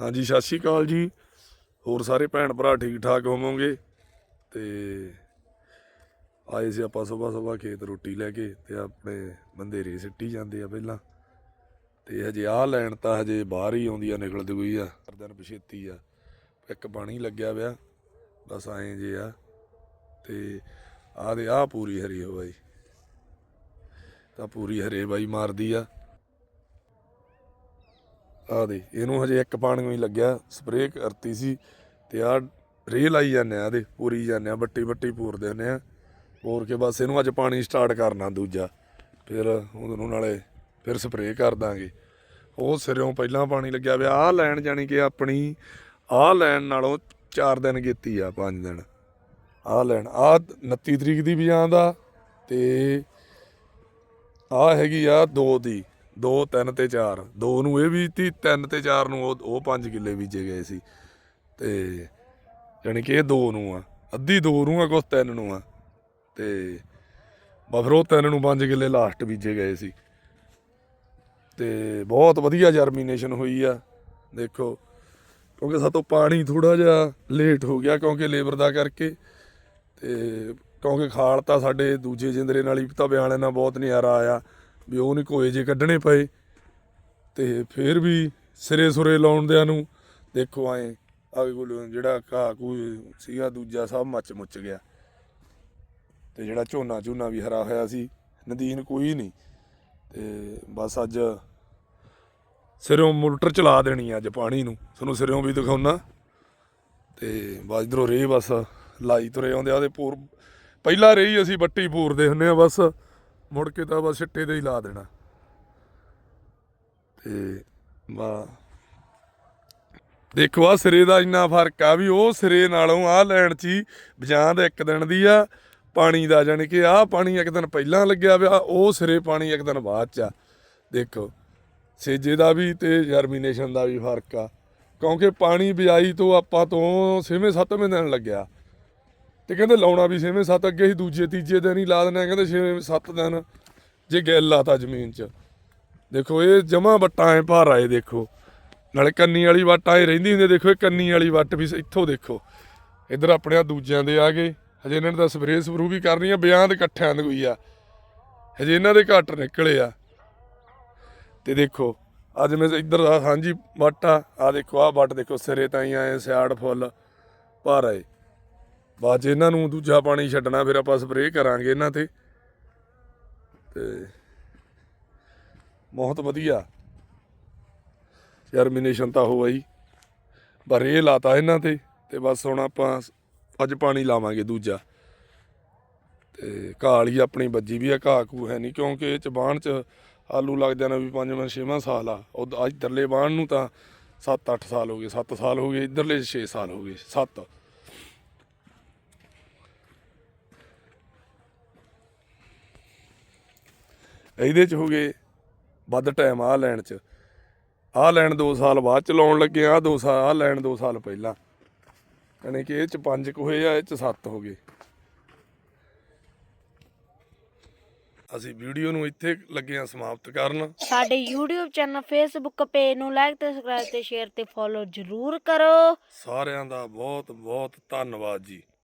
ਹਾਂਜੀ, ਸਤਿ ਸ਼੍ਰੀ ਅਕਾਲ ਜੀ। ਹੋਰ ਸਾਰੇ ਭੈਣ ਭਰਾ ਠੀਕ ਠਾਕ ਹੋਵੋਗੇ? ਤੇ ਆਏ ਸੀ ਆਪਾਂ ਸਵੇਰ ਸਵੇਰ ਖੇਤ ਰੋਟੀ ਲੈ ਕੇ ਤੇ ਆਪਣੇ ਬੰਦੇ ਸਿੱਟੀ ਜਾਂਦੇ ਆ ਪਹਿਲਾਂ। ਤੇ ਹਜੇ ਆਹ ਲੈਣ ਤਾਂ ਹਜੇ ਬਾਹਰ ਹੀ ਆਉਂਦੀ ਆ, ਨਿਕਲਦੀ ਹੋਈ ਆ। ਦਿਨ ਪਛੇਤੀ ਆ। ਇੱਕ ਪਾਣੀ ਲੱਗਿਆ ਪਿਆ, ਬਸ ਐਂ ਜੇ ਆ। ਤੇ ਆਹ ਦੇ, ਆਹ ਪੂਰੀ ਹਰੀ ਹੋ ਬਾਈ ਤਾਂ ਪੂਰੀ ਹਰੇ ਬਾਈ ਮਾਰਦੀ ਆ। ਆ ਦੇ ਇਹਨੂੰ ਹਜੇ ਇੱਕ ਪਾਣੀ ਹੀ ਲੱਗਿਆ ਸਪਰੇਅ ਕਰਤੀ ਸੀ ਤੇ ਆ ਰੇ ਲਾਈ ਜਾਂਦੇ ਆ ਇਹਦੇ, ਪੂਰੀ ਜਾਂਦੇ ਆ ਬੱਟੀ ਬੱਟੀ ਪੂਰਦੇ ਹੁੰਦੇ ਆ। ਪੂਰ ਕੇ ਬਸ ਇਹਨੂੰ ਅੱਜ ਪਾਣੀ ਸਟਾਰਟ ਕਰਨਾ ਦੂਜਾ, ਫਿਰ ਉਹਨੂੰ ਨਾਲੇ ਫਿਰ ਸਪਰੇਅ ਕਰ ਦਾਂਗੇ। ਉਹ ਸਿਰਿਓਂ ਪਹਿਲਾਂ ਪਾਣੀ ਲੱਗਿਆ ਵਿਆ ਆ ਲੈਣ ਜਾਣੀ ਕਿ ਆਪਣੀ ਆ ਲੈਣ ਨਾਲੋਂ 4 ਦਿਨ ਕੀਤੀ ਆ 5 ਦਿਨ। ਆ ਲੈਣ ਆ 29 ਤਰੀਕ ਦੀ ਵੀ ਆਂਦਾ ਤੇ ਆ ਹੈਗੀ ਆ 2 ਦੀ। 2 3 ਤੇ 4 2 ਨੂੰ ਇਹ ਬੀਜਤੀ ਤੀ 3 ਤੇ 4 ਨੂੰ ਉਹ ਉਹ 5 ਕਿੱਲੇ ਬੀਜੇ ਗਏ ਸੀ। ਤੇ ਯਾਨੀ ਕਿ ਇਹ 2 ਨੂੰ ਆ। ਅੱਧੀ 2 ਨੂੰ ਆ, ਕੁਛ 3 ਨੂੰ ਆ। ਤੇ ਬਸ ਫਿਰ ਉਹ 3 ਨੂੰ 5 ਕਿੱਲੇ ਲਾਸਟ ਬੀਜੇ ਗਏ ਸੀ। ਤੇ ਬਹੁਤ ਵਧੀਆ ਜਰਮੀਨੇਸ਼ਨ ਹੋਈ ਆ। ਦੇਖੋ, ਕਿਉਂਕਿ ਸਾਤੋਂ ਪਾਣੀ ਥੋੜਾ ਜਿਹਾ ਲੇਟ ਹੋ ਗਿਆ ਕਿਉਂਕਿ ਲੇਬਰ ਦਾ ਕਰਕੇ। ਤੇ ਕਿਉਂਕਿ ਖਾਲ ਤਾਂ ਸਾਡੇ ਦੂਜੇ ਜਿੰਦਰੇ ਨਾਲ ਹੀ ਤਾਂ ਬਿਆਲੇ ਨਾਲ ਬਹੁਤ ਨਜ਼ਾਰਾ ਆਇਆ। ਵੀ ਉਹ ਨਹੀਂ ਕੋਏ ਜੇ ਕੱਢਣੇ ਪਏ। ਤੇ ਫਿਰ ਵੀ ਸਿਰੇ ਸੁਰੇ ਲਾਉਣ ਦਿਆਂ ਨੂੰ ਦੇਖੋ ਆਏ ਆਗੇ ਕੋਲ ਜਿਹੜਾ ਘਾਹ ਕੂ ਸੀਗਾ, ਦੂਜਾ ਸਭ ਮੱਚ ਮੁੱਚ ਗਿਆ। ਤੇ ਜਿਹੜਾ ਝੋਨਾ ਝੋਨਾ ਵੀ ਹਰਾ ਹੋਇਆ ਸੀ, ਨਦੀਨ ਕੋਈ ਨਹੀਂ ਤੇ ਬਸ ਅੱਜ ਸਿਰੋਂ ਮੋਟਰ ਚਲਾ ਦੇਣੀ ਅੱਜ ਪਾਣੀ ਨੂੰ। ਤੁਹਾਨੂੰ ਸਿਰੋਂ ਵੀ ਦਿਖਾਉਣਾ ਤੇ ਬਸ ਇਧਰੋਂ ਰੇ ਬਸ ਲਾਈ ਤੁਰੇ ਆਉਂਦੇ ਆ, ਉਹਦੇ ਪੂਰ ਪਹਿਲਾਂ ਰਹੀ ਅਸੀਂ ਬੱਟੀ ਪੂਰਦੇ ਹੁੰਨੇ ਆ ਬਸ। ਮੁੜ ਕੇ ਤਾਂ ਬਸ ਸਿੱਟੇ ਤੇ ਹੀ ਲਾ ਦੇਣਾ। ਤੇ ਬਾ ਦੇਖੋ ਆ ਸਿਰੇ ਦਾ ਇੰਨਾ ਫ਼ਰਕ ਆ ਵੀ ਉਹ ਸਿਰੇ ਨਾਲੋਂ ਆ ਲੈਣ ਚ ਹੀ ਬਜਾਂਦ ਇੱਕ ਦਿਨ ਦੀ ਆ, ਪਾਣੀ ਦਾ, ਜਾਣੀ ਕਿ ਆਹ ਪਾਣੀ ਇੱਕ ਦਿਨ ਪਹਿਲਾਂ ਲੱਗਿਆ ਵਿਆ ਉਹ ਸਿਰੇ ਪਾਣੀ ਇੱਕ ਦਿਨ ਬਾਅਦ ਚ ਆ। ਦੇਖੋ, ਸੇਜੇ ਦਾ ਵੀ ਤੇ ਜਰਮੀਨੇਸ਼ਨ ਦਾ ਵੀ ਫ਼ਰਕ ਆ। ਕਿਉਂਕਿ ਪਾਣੀ ਬਿਜਾਈ ਤੋਂ ਆਪਾਂ ਤੋਂ 6ਵੇਂ 7ਵੇਂ ਦਿਨ ਲੱਗਿਆ। ਤੇ ਕਹਿੰਦੇ ਲਾਉਣਾ ਵੀ 6ਵੇਂ 7 ਅੱਗੇ ਹੀ ਦੂਜੇ, ਤੀਜੇ ਦਿਨ ਹੀ ਲਾ ਦੇਣਾ ਕਹਿੰਦੇ 6ਵੇਂ 7 ਦਿਨ ਜੇ ਗਿੱਲ ਆ ਤਾਂ ਜ਼ਮੀਨ 'ਚ। ਦੇਖੋ, ਇਹ ਜਮਾ ਵੱਟਾਂ ਐ ਭਾਰ ਆਏ ਦੇਖੋ। ਨਾਲੇ ਕੰਨੀ ਵਾਲੀ ਵੱਟ ਐ ਰਹਿੰਦੀ ਹੁੰਦੀ ਦੇਖੋ ਇਹ ਕੰਨੀ ਵਾਲੀ ਵੱਟ ਵੀ ਇੱਥੋਂ ਦੇਖੋ। ਇੱਧਰ ਆਪਣੇ ਆ ਦੂਜਿਆਂ ਦੇ ਆ ਗਏ। ਹਜੇ ਇਹਨਾਂ ਨੇ ਤਾਂ ਸਪਰੇਅ ਸਪਰੂ ਵੀ ਕਰਨੀ ਆ ਬਿਆਂ ਦੇ ਇਕੱਠਿਆਂ ਦੀ ਕੋਈ ਆ। ਹਜੇ ਇਹਨਾਂ ਦੇ ਘੱਟ ਨਿਕਲੇ ਆ। ਤੇ ਦੇਖੋ, ਅੱਜ ਮੈਂ ਇੱਧਰ ਦਾ ਹਾਂਜੀ, ਵੱਟ ਆ। ਆ ਦੇਖੋ ਆ ਵੱਟ ਦੇਖੋ, ਸਿਰੇ ਤਾਈਂ ਆਏ, ਸਿਆੜ ਫੁੱਲ, ਭਾਰ ਆਏ ਬਾਅਦ 'ਚ ਇਹਨਾਂ ਨੂੰ ਦੂਜਾ ਪਾਣੀ ਛੱਡਣਾ, ਫਿਰ ਆਪਾਂ ਸਪਰੇਅ ਕਰਾਂਗੇ ਇਹਨਾਂ ਤੇ। ਤੇ ਬਹੁਤ ਵਧੀਆ। ਜਰਮੀਨੇਸ਼ਨ ਤਾਂ ਹੋਇਆ ਹੀ ਪਰ ਇਹ ਲਾਤਾ ਇਹਨਾਂ ਤੇ ਤੇ ਬਸ ਹੁਣ ਆਪਾਂ ਅੱਜ ਪਾਣੀ ਲਾਵਾਂਗੇ ਦੂਜਾ। ਤੇ ਘਾਲ ਹੀ ਆਪਣੀ ਵੱਜੀ ਵੀ ਆ, ਘਾਹ ਕੂ ਹੈ ਨਹੀਂ, ਕਿਉਂਕਿ ਇਹ ਚ ਬਾਣ ਚ ਆਲੂ ਲੱਗ ਜਾਣਾ ਵੀ ਪੰਜਵਾਂ ਛੇਵਾਂ ਸਾਲ ਆ। ਉਹ ਇੱਧਰਲੇ ਬਾਣ ਨੂੰ ਤਾਂ 7-8 ਸਾਲ ਹੋ ਗਏ 7 ਸਾਲ ਹੋ ਗਏ, ਇੱਧਰਲੇ 6 ਸਾਲ ਹੋ ਗਏ 7 ਇਹਦੇ ਚ ਹੋ ਗਏ ਵੱਧ ਟਾਈਮ ਆ ਲੈਣ ਚ। ਆਹ ਲੈਣ 2 ਸਾਲ ਬਾਅਦ ਚ ਲਾਉਣ ਲੱਗੇ ਆ 2 ਸਾਲ ਆਹ ਲੈਣ 2 ਸਾਲ ਪਹਿਲਾਂ। ਯਾਨੀ ਕਿ ਇਹ ਚ 5 ਕੁ ਹੋਏ ਆ ਇਹ ਚ 7 ਹੋ ਗਏ। ਅਸੀਂ ਵੀਡੀਓ ਨੂੰ ਇੱਥੇ ਲੱਗੇ ਆ ਸਮਾਪਤ ਕਰਨ। ਸਾਡੇ YouTube ਚੈਨਲ Facebook ਪੇਜ ਨੂੰ ਲਾਈਕ ਤੇ ਸਬਸਕ੍ਰਾਈਬ ਤੇ ਸ਼ੇਅਰ ਤੇ ਫੋਲੋ ਜ਼ਰੂਰ ਕਰੋ। ਸਾਰਿਆਂ ਦਾ ਬਹੁਤ ਬਹੁਤ ਧੰਨਵਾਦ ਜੀ।